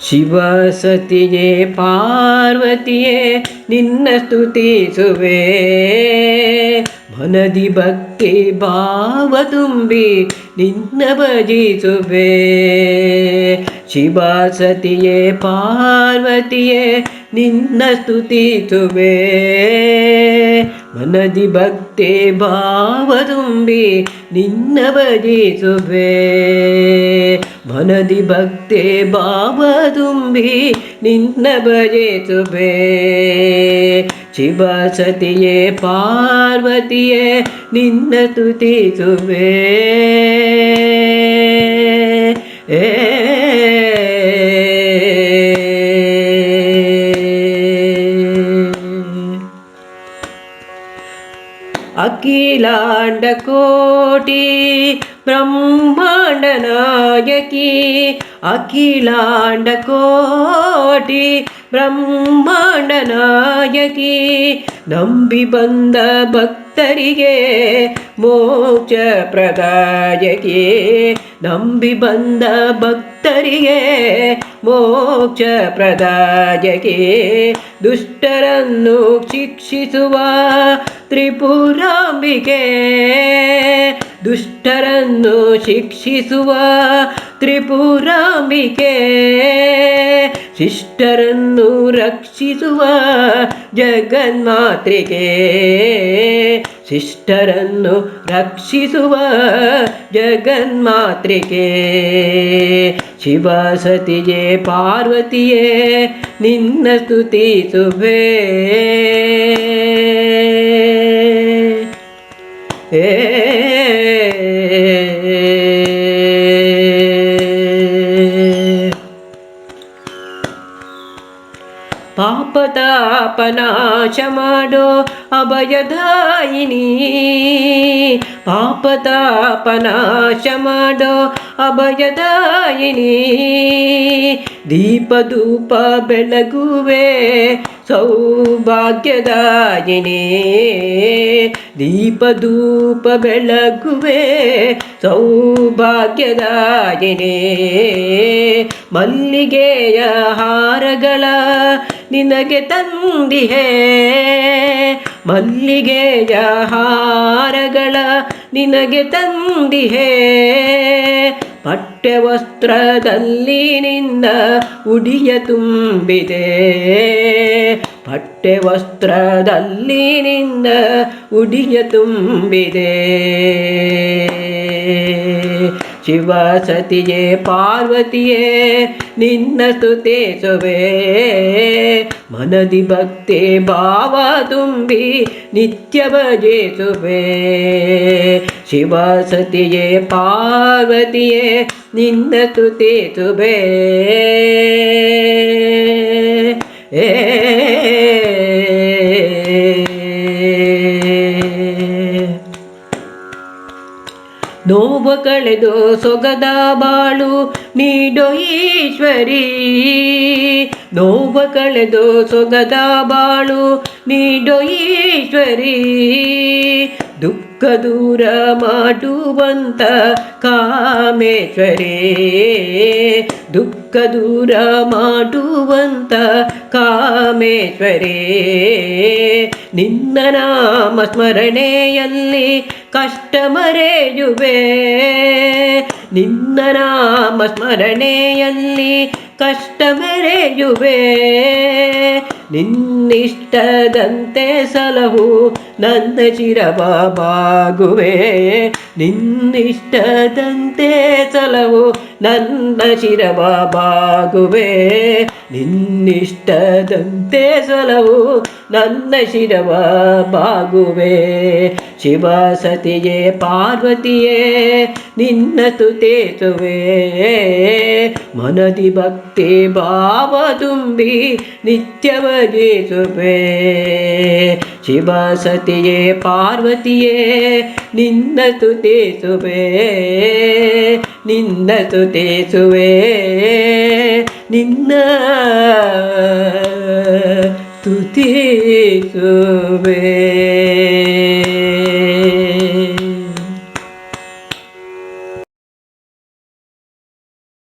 ಶಿವ ಸತಿಯೇ ಪಾರ್ವತಿಯೇ ನಿನ್ನ ಸ್ತುತಿಸುವೆ ಮನದಿ ಭಕ್ತಿ ಭಾವ ತುಂಬಿ ನಿನ್ನ ಭಜಿಸುವೆ ಶಿವಸತಿಯೇ ಪಾರ್ವತಿಯೇ ನಿನ್ನ ಸ್ತುತಿಸುವೆ ಮನದಿ ಭಕ್ತಿ ಭಾವ ತುಂಬಿ. ನಿನ್ನ ಭಜಿಸುವೆ ಮನದಿ ಭಕ್ತಿ ಭಾವ ತುಂಬಿ. ನಿನ್ನ ಭಜಿಸುವೆ ಶಿವ ಸತಿಯೇ ಪಾರ್ವತಿಯೇ, ನಿನ್ನ ಸ್ತುತಿಸುವೆ ಏ ಅಖಿಲಾಂಡ ಕೋಟಿ ಬ್ರಹ್ಮಾಂಡ ನಾಯಕಿ ಅಖಿಲಾಂಡ ಕೋಟಿ ಬ್ರಹ್ಮಾಂಡ ನಾಯಕಿ ನಂಬಿ ಬಂದ ಭಕ್ತರಿಗೆ ಮೋಕ್ಷ ಪ್ರದಾಯಕಿ ನಂಬಿ ಬಂದ ಭಕ್ತರಿಗೆ ಮೋಕ್ಷ ಪ್ರದಾಯಕಿ. ದುಷ್ಟರನ್ನು ಶಿಕ್ಷಿಸುವ ತ್ರಿಪುರಾಂಬಿಕೆ. ದುಷ್ಟರನ್ನು ಶಿಕ್ಷಿಸುವ ತ್ರಿಪುರಾಂಬಿಕೆ. ಶಿಷ್ಟರನ್ನು ರಕ್ಷಿಸುವ ಜಗನ್ಮಾತ್ರಿಗೆ ಶಿಷ್ಟರನ್ನು ರಕ್ಷಿಸುವ ಜಗನ್ಮಾತ್ರಿಗೆ ಶಿವ ಸತಿಯೇ ಪಾರ್ವತಿಯೇ ನಿನ್ನ ಸ್ತುತಿಸುವೆ ಏ ಪಾಪತಾಪನಾಶ ಮಾಡೋ ಅಭಯದಾಯಿನಿ. ಪಾಪತಾಪನಾಶ ಮಾಡೋ ಅಭಯದಾಯಿನಿ. ದೀಪ ಧೂಪ ಬೆಳಗುವೆ ಸೌಭಾಗ್ಯದಾಯಿನಿ. ದೀಪ ಧೂಪ ಬೆಳಗುವೆ ಸೌಭಾಗ್ಯದಾಯಿನಿ. ಮಲ್ಲಿಗೆಯ ಹಾರಗಳ ನಿನಗೆ ತಂದಿಹೆ. ಮಲ್ಲಿಗೆಯ ಹಾರಗಳ ನಿನಗೆ ತಂದಿಹೆ. ಪಠ್ಯವಸ್ತ್ರದಲ್ಲಿ ನಿನ್ನ ಉಡಿಯ ತುಂಬಿದೆ. ಪಠ್ಯವಸ್ತ್ರದಲ್ಲಿ ನಿನ್ನ ಉಡಿಯ ತುಂಬಿದೆ. ಶಿವ ಸತಿಯೇ, ಪಾರ್ವತಿಯೇ, ನಿನ್ನ ಸ್ತುತಿಸುವೆ ಮನದಿ ಭಕ್ತಿ ಭಾವ ತುಂಬಿ ನಿತ್ಯ ಭಜಿಸುವೆ ಶಿವ ಸತಿಯೇ, ಪಾರ್ವತಿಯೇ, ನಿನ್ನ ಸ್ತುತಿಸುವೆ ನೋವು ಕಳೆದು ಸೊಗದ ಬಾಳು ನೀಡೋ ಈಶ್ವರಿ. ನೋವು ಕಳೆದು ಸೊಗದ ಬಾಳು ನೀಡೋ ಈಶ್ವರಿ. ದುಃಖ ದೂರ ಮಾಡುವಂತ ಕಾಮೇಶ್ವರಿ. ದುಃಖ ದೂರ ಮಾಡುವಂತ ಕಾಮೇಶ್ವರಿ. ನಿನ್ನ ನಾಮ ಸ್ಮರಣೆಯಲ್ಲಿ ಕಷ್ಟ ಮರೆಯುವೆ ನಿನ್ನ ನಾಮ ಸ್ಮರಣೆಯಲ್ಲಿ ಕಷ್ಟ ಮೆರೆಯುವೆ ನಿನ್ನಿಷ್ಟದಂತೆ ಸಲಹು ನನ್ನ ಶಿರಬಾಗುವೆ ನಿನ್ನಿಷ್ಟದಂತೆ ಸಲಹು ನನ್ನ ಶಿರಬಾಗುವೆ ನಿನ್ನಿಷ್ಟದಂತೆ ಸಲಹು ನನ್ನ ಶಿರವ ಬಾಗುವೆ. ಶಿವ ಸತಿಯೇ ಪಾರ್ವತಿಯೇ, ನಿನ್ನ ತುತೇತುವೆ ಮನದಿ ಭಕ್ತಿ ಭಾವ ತುಂಬಿ ನಿತ್ಯ ಭಜಿಸುವೆ ಶಿವ ಸತಿಯೇ ಪಾರ್ವತಿಯೇ, ನಿನ್ನ ತುತೇತುವೆ ನಿನ್ನ ತುತೇತುವೆ ನಿನ್ನ ತುತಿಸುವೆ